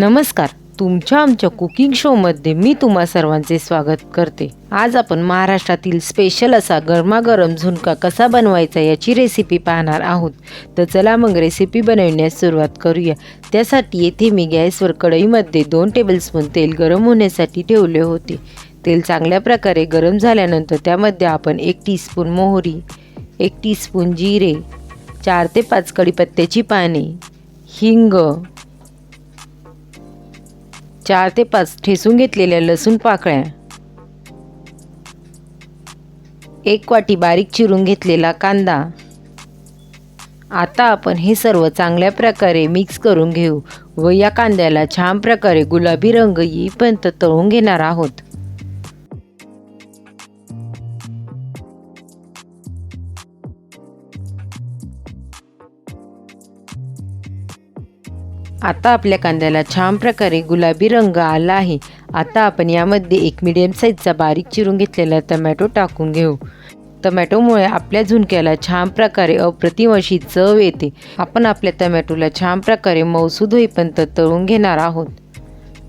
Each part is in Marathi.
नमस्कार. तुमच्या आमच्या कुकिंग शोमध्ये मी तुम्हा सर्वांचे स्वागत करते. आज आपण महाराष्ट्रातील स्पेशल असा गरमागरम झुणका कसा बनवायचा याची रेसिपी पाहणार आहोत. तर चला मग रेसिपी बनवण्यास सुरुवात करूया. त्यासाठी येथे मी गॅसवर कढईमध्ये दोन टेबलस्पून तेल गरम होण्यासाठी ठेवले होते. तेल चांगल्या प्रकारे गरम झाल्यानंतर त्यामध्ये आपण एक टीस्पून मोहरी एक टीस्पून जिरे चार ते पाच कढीपत्त्याची पाने हिंग चार ते पाच ठेसून घेतलेल्या लसूण पाकळ्या. एक वाटी बारीक चिरून घेतलेला कांदा. आता आपण हे सर्व चांगल्या प्रकारे मिक्स करून घेऊ व या कांद्याला छान प्रकारे गुलाबी रंग येईपर्यंत तळून घेणार आहोत. आता आपल्या कांद्याला छान प्रकारे गुलाबी रंग आला आहे. आता आपण यामध्ये एक मिडियम साईजचा बारीक चिरून घेतलेला टमॅटो टाकून घेऊ. टमॅटोमुळे आपल्या झुणक्याला छान प्रकारे अप्रतिम अशी चव येते. आपण आपल्या टमॅटोला छान प्रकारे मौसूद होईपर्यंत तळून घेणार आहोत.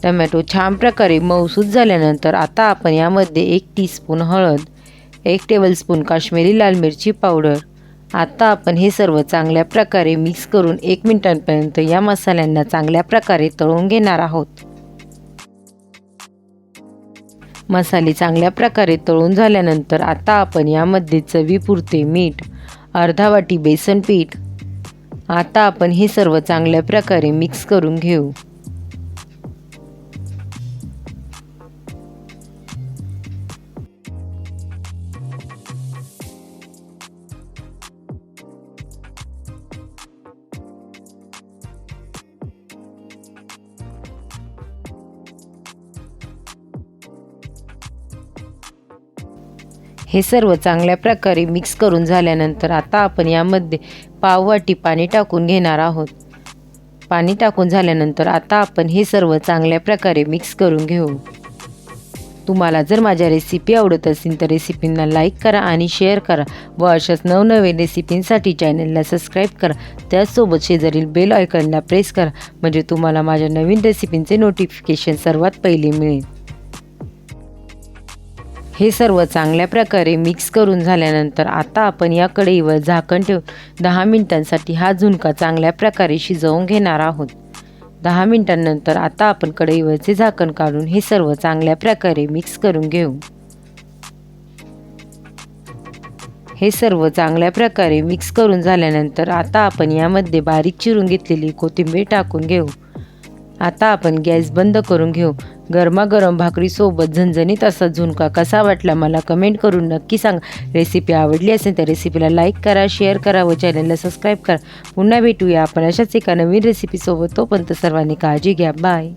टमॅटो छान प्रकारे मौसूद झाल्यानंतर आता आपण यामध्ये एक टीस्पून हळद एक टेबलस्पून काश्मीरी लाल मिरची पावडर आता आपण हे सर्व चांगल्या प्रकारे मिक्स करून एक मिनिटांपर्यंत या मसाल्यांना चांगल्या प्रकारे तळून घेणार आहोत. मसाले चांगल्या प्रकारे तळून झाल्यानंतर आता आपण यामध्ये चवीपुरते मीठ अर्धा वाटी बेसन पीठ. आता आपण हे सर्व चांगल्या प्रकारे मिक्स करून घेऊ. हे सर्व चांगल्या प्रकारे मिक्स करून झाल्यानंतर आता आपण यामध्ये पाववाटी पाणी टाकून घेणार आहोत. पाणी टाकून झाल्यानंतर आता आपण हे सर्व चांगल्या प्रकारे मिक्स करून घेऊ. तुम्हाला जर माझ्या रेसिपी आवडत असेल तर रेसिपींना लाईक करा आणि शेअर करा व अशाच नवनवीन रेसिपींसाठी चॅनलला सबस्क्राईब करा. त्याचसोबत शेजारील बेल आयकॉनला प्रेस करा म्हणजे तुम्हाला माझ्या नवीन रेसिपींचे नोटिफिकेशन सर्वात पहिले मिळेल. हे सर्व चांगल्या प्रकारे मिक्स करून झाल्यानंतर आता आपण या कढईवर झाकण ठेवून दहा मिनिटांसाठी हा झुणका चांगल्या प्रकारे शिजवून घेणार आहोत. दहा मिनिटांनंतर आता आपण कढईवरचे झाकण काढून हे सर्व चांगल्या प्रकारे मिक्स करून घेऊ. हे सर्व चांगल्या प्रकारे मिक्स करून झाल्यानंतर आता आपण यामध्ये बारीक चिरून घेतलेली कोथिंबीर टाकून घेऊ. आता आपण गॅस बंद करून घेऊ. गरमागरम भाकरीसोबत झणझणीत असा झुणका कसा वाटला मला कमेंट करून नक्की सांगा. रेसिपी आवडली असेल तर रेसिपीला लाईक करा शेअर करा व चॅनलला सबस्क्राईब करा. पुन्हा भेटूया आपण अशाच एका नवीन रेसिपीसोबत. तोपर्यंत सर्वांनी काळजी घ्या. बाय.